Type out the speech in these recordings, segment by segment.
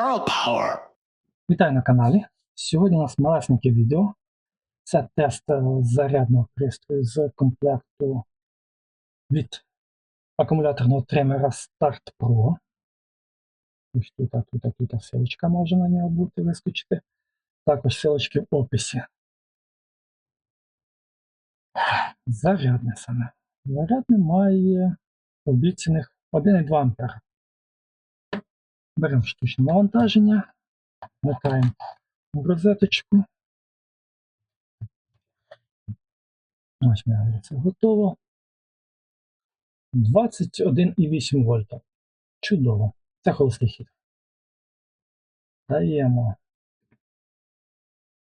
Pearl Power. Вітаю на каналі. Сьогодні у нас малесеньке відео. Це тест е, зарядного пристрою з комплекту від акумуляторного тримера Start Pro. Ось тут, тут, тут а силочка може на нього бути вискочити. Також силочки в описі. Зарядне саме. Зарядне має обіцяних 1,2 А. Беремо штучне навантаження. Вмикаємо в розеточку. Ось мене це готово. 21,8 вольта. Чудово. Це холостий хід. Даємо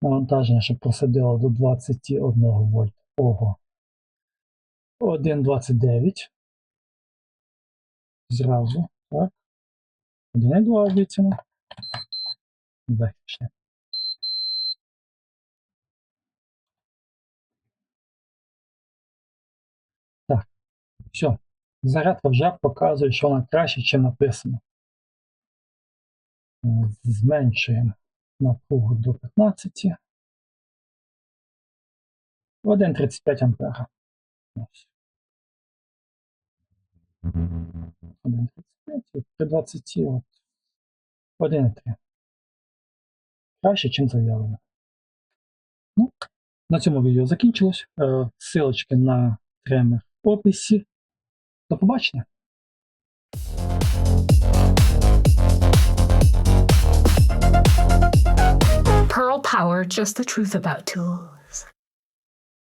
навантаження, щоб просадило до 21 вольта. Ого. 1,29. Зразу. Так. 1,2 обіцяно. Захищне. Так, все. Зарядка вже показує, що вона краще, ніж написано. Е, Зменшуємо напругу до 15. 1,35 ампера. Ось. 1,35 і при 20 от 1,3. Краще, ніж заявлено. Ну, на цьому відео закінчилось. Е, Силочки на тремер в описі. До побачення. Pearl Power, just the truth about tools.